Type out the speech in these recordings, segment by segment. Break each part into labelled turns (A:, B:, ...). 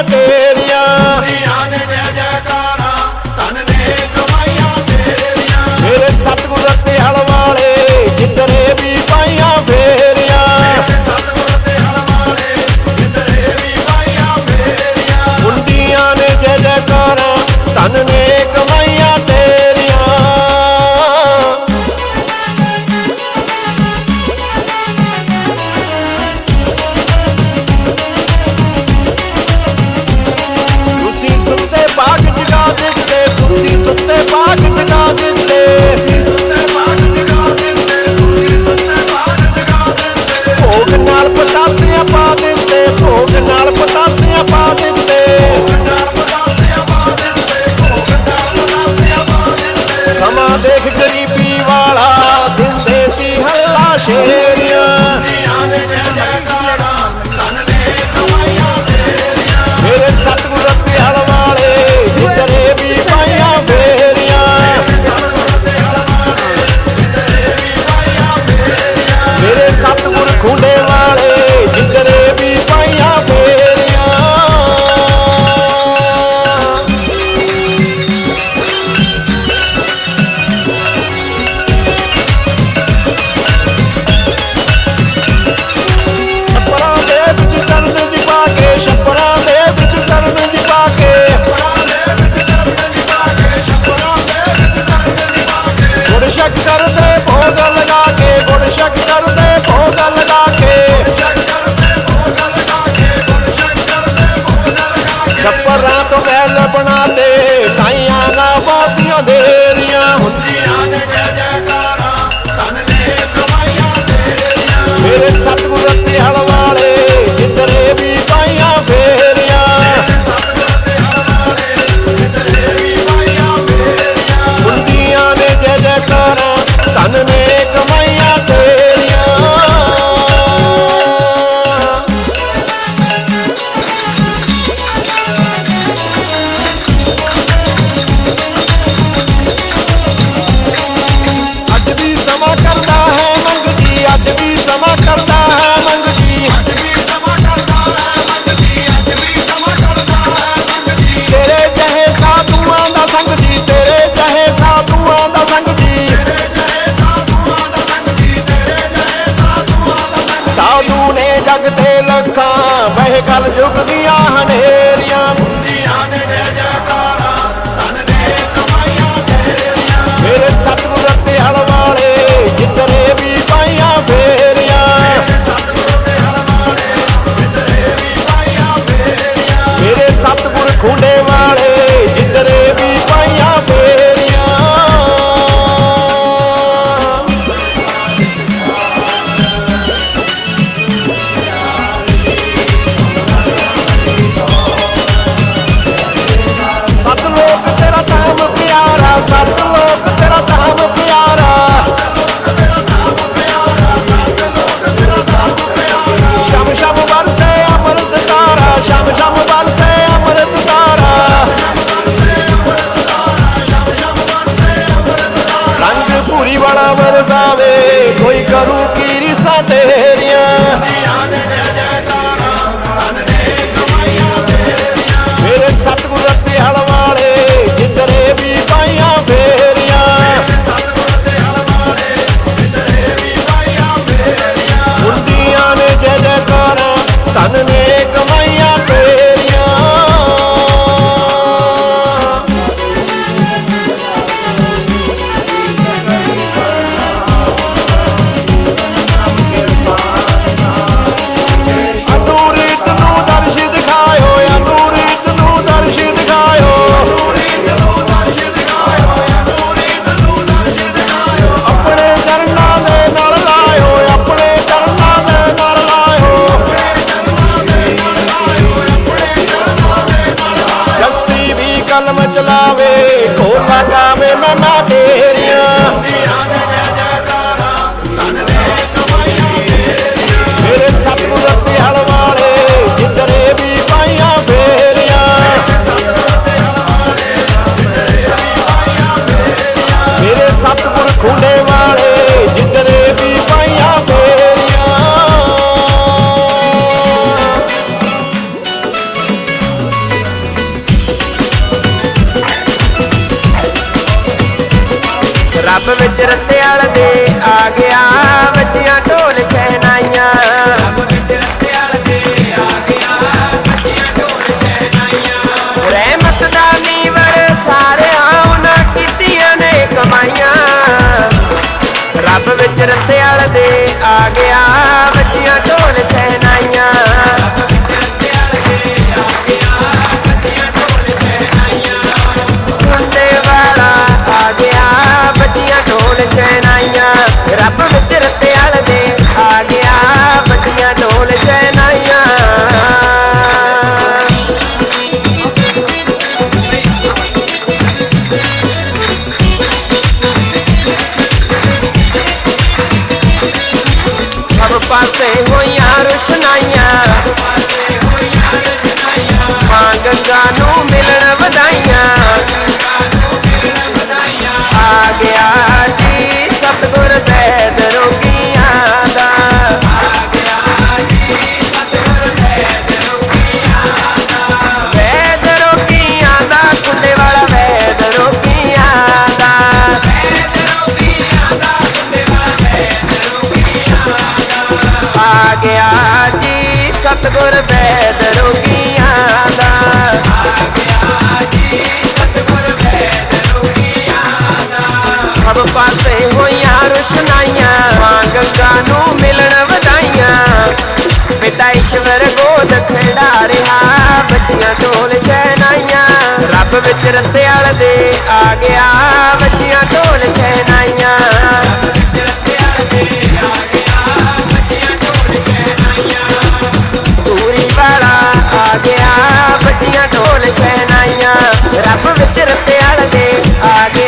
A: রাতে ਯਾਰ ਗੋਦ ਖੜਾ ਰਿਹਾ ਬੱਚੀਆਂ ਢੋਲ ਸ਼ਹਿਨਾਈਆਂ, ਰੱਬ ਵਿੱਚ ਰੱਤੇ ਵਾਲ ਦੇ ਆ ਗਿਆ ਬੱਚੀਆਂ ਢੋਲ ਸ਼ਹਿਨਾਈਆਂ। ਤੂਰੀ ਵਾਲਾ ਆ ਗਿਆ ਬੱਚੀਆਂ ਢੋਲ ਸ਼ਹਿਨਾਈਆਂ, ਰੱਬ ਵਿੱਚ ਰੱਤੇ ਵਾਲ ਦੇ ਆ ਗਿਆ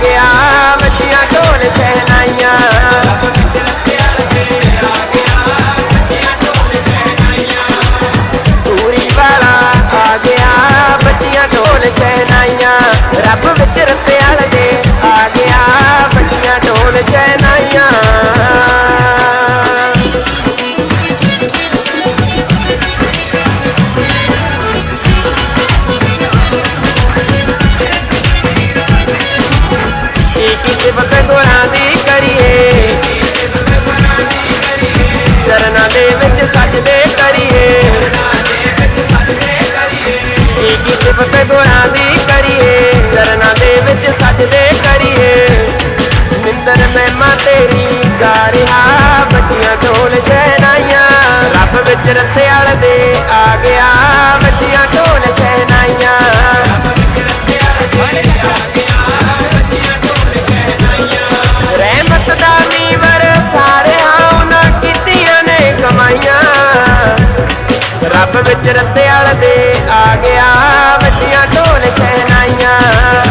A: ਗਿਆ ਵੱਜੀਆਂ ਢੋਲ ਸਹਿਨਾਈਆਂ ਪੂਰੀ ਵਾਲਾ ਆ ਗਿਆ ਵੱਜੀਆਂ ਢੋਲ ਸਹਿਨਾਈਆਂ ਰੱਬ ਵਿੱਚ ਰਤਿਆਲ ਸਿਫਤ ਗੁਰਾਂ ਦੀ ਕਰੀਏ। ਚਰਨਾਂ ਦੇ ਵਿੱਚ ਸਜਦੇ ਕਰੀਏ। ਨਿੰਦਰ ਮਹਿਮਾ ਤੇਰੀ ਗਾ ਰਿਹਾ ਬੱਚੀਆਂ ਢੋਲ ਸ਼ਹਿਨਾਈਆਂ। ਰੱਬ ਵਿੱਚ ਰੱਤਿਆਲ ਦੇ ਆ ਗਿਆ, ਬੱਚੀਆਂ ਢੋਲ ਸ਼ਹਿਨਾਈਆਂ। ਰਹਿਮਤ ਰੱਬ ਵਿੱਚ ਰੱਤੇ ਵਾਲੇ ਦੇ ਆ ਗਿਆ ਵੱਡੀਆਂ ਢੋਲ ਸ਼ਹਿਨਾਈਆਂ।